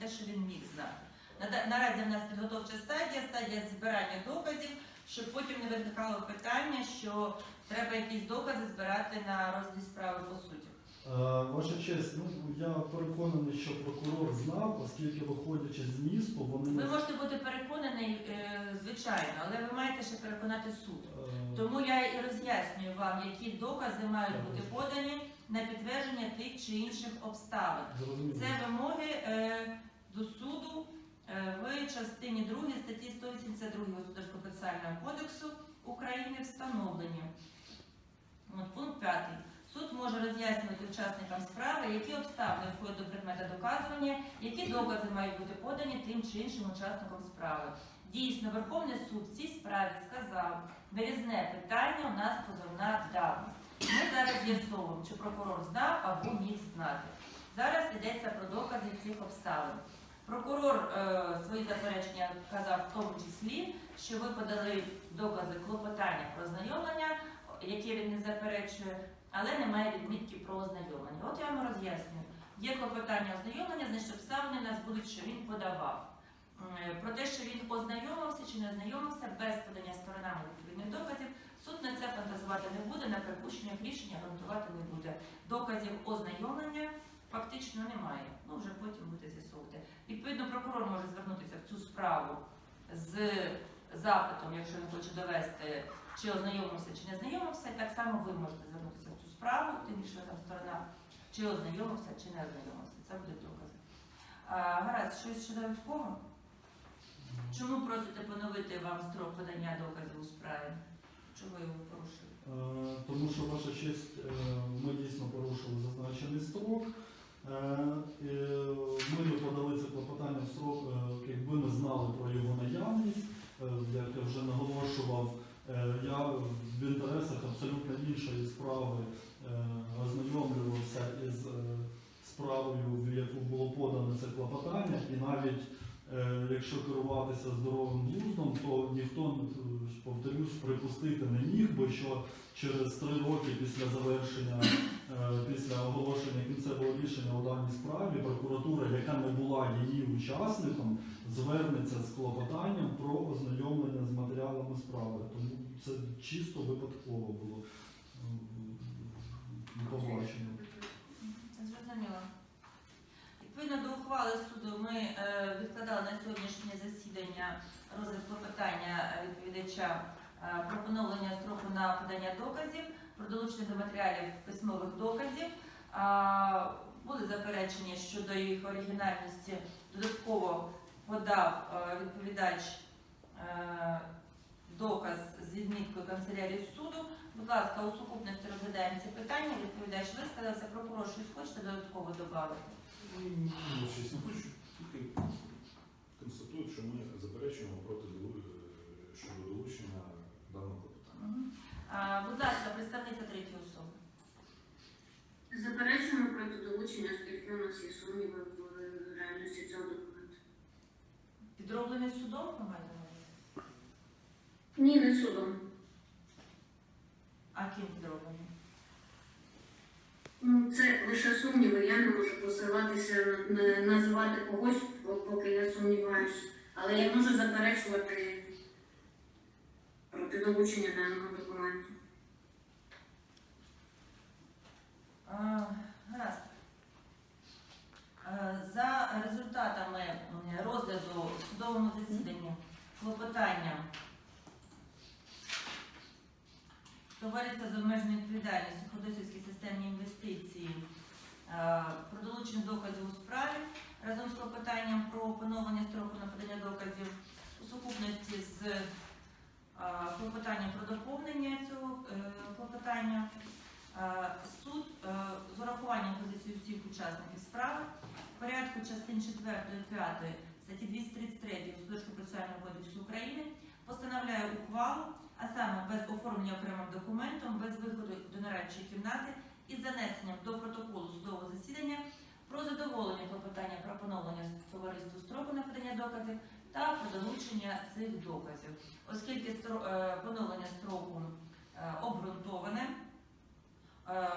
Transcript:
те, що він міг знати. Наразі в нас підготовча стадія, стадія збирання доказів, щоб потім не виникало питання, що треба якісь докази збирати на розгляд справи по суті. Е, Ваша честь, ну я переконаний, що прокурор знав, оскільки виходячи з місту, вони Ви можете бути переконаний, е, звичайно, але ви маєте ще переконати суд. Е, Тому я і роз'яснюю вам, які докази мають бути подані на підтвердження тих чи інших обставин. Це вимоги е, до суду е, в частині 2 статті 182 Господарського процесуального кодексу України встановлені. От, пункт 5. Суд може роз'яснювати учасникам справи, які обставини входять до предмета доказування, які докази мають бути подані тим чи іншим учасникам справи. Дійсно, Верховний суд в цій справі сказав, вирізне питання у нас позовна давність. З'ясовуємо, чи прокурор знав або міг знати. Зараз йдеться про докази цих обставин. Прокурор е, свої заперечення вказав в тому числі, що ви подали докази клопотання про ознайомлення, які він не заперечує, але немає відмітки про ознайомлення. От я вам роз'яснюю. Є клопотання ознайомлення, значить обставини нас будуть, що він подавав. М, Про те, що він ознайомився чи не ознайомився без подання сторонами відповідних доказів, суд на це фантазувати не буде, на припущеннях рішення ґрунтувати не буде. Доказів ознайомлення фактично немає. Ну вже потім будете з'ясовувати. Відповідно, прокурор може звернутися в цю справу з запитом, якщо він хоче довести, чи ознайомився, чи не ознайомився. І так само ви можете звернутися в цю справу, тим більше там сторона, чи ознайомився, чи не ознайомився. Це будуть докази. Гаразд, щось ще додатково? Чому просите поновити вам строк подання доказів у справі? Чого його порушили? Е, Тому що ваша честь, е, ми дійсно порушили зазначений строк. Е, Ми не подали це клопотання в строк, е, якби ми знали про його наявність. Як я вже наголошував, я в інтересах абсолютно іншої справи ознайомлювався із справою, в яку було подано це клопотання, і навіть якщо керуватися здоровим глуздом, то ніхто, е, повторюсь, припустити не міг би, що через три роки після завершення, е, після оголошення кінцевого рішення у даній справі, прокуратура, яка не була її учасником, звернеться з клопотанням про ознайомлення з матеріалами справи. Тому це чисто випадково було е, побачено. Зрозуміло. Відповідно до ухвали суду ми е, відкладали на сьогоднішнє засідання розгляд клопотання е, відповідача е, про поновлення строку на подання доказів, про долучення до матеріалів письмових доказів. Були заперечення щодо їх оригінальності. Додатково подав е, відповідач доказ з відміткою канцелярії суду. Будь ласка, у сукупності розглядаємо ці питання. Відповідач висказався, прокурор щось хочете додатково додати? Ну, щось не хочу, тільки констатую, що ми заперечуємо проти долу- е, щодо долучення даного клопотання. А, будь ласка, представниця третьої особи. Заперечуємо проти долучення, оскільки у нас є сумніви в реальності цього документу. Підроблений судом, ви маєте на увазі? Ні, не судом. А ким підроблений? Ну, Це лише сумніви. Я не можу посилатися називати когось, поки я сумніваюся. Але я можу заперечувати проти долучення даного документу. Гаразд. За результатами розгляду в судовому засіданні клопотання Товариства з обмеженою відповідальністю Ходосівські системні інвестиції е, про доказів у справі разом з клопотанням про поновлення строку на подання доказів у сукупності з е, клопотанням про доповнення цього е, клопотання. Е, Суд з урахуванням позиції всіх учасників справи в порядку частин 4 і 5 статті 233 Господарського процесуального кодексу України постановляє ухвалу, а саме без оформлення окремим документом, без виходу до нарадчої кімнати із занесенням до протоколу судового засідання про задоволення клопотання про поновлення товариству строку на подання доказів та про долучення цих доказів, оскільки е, поновлення строку е, обґрунтоване. Е,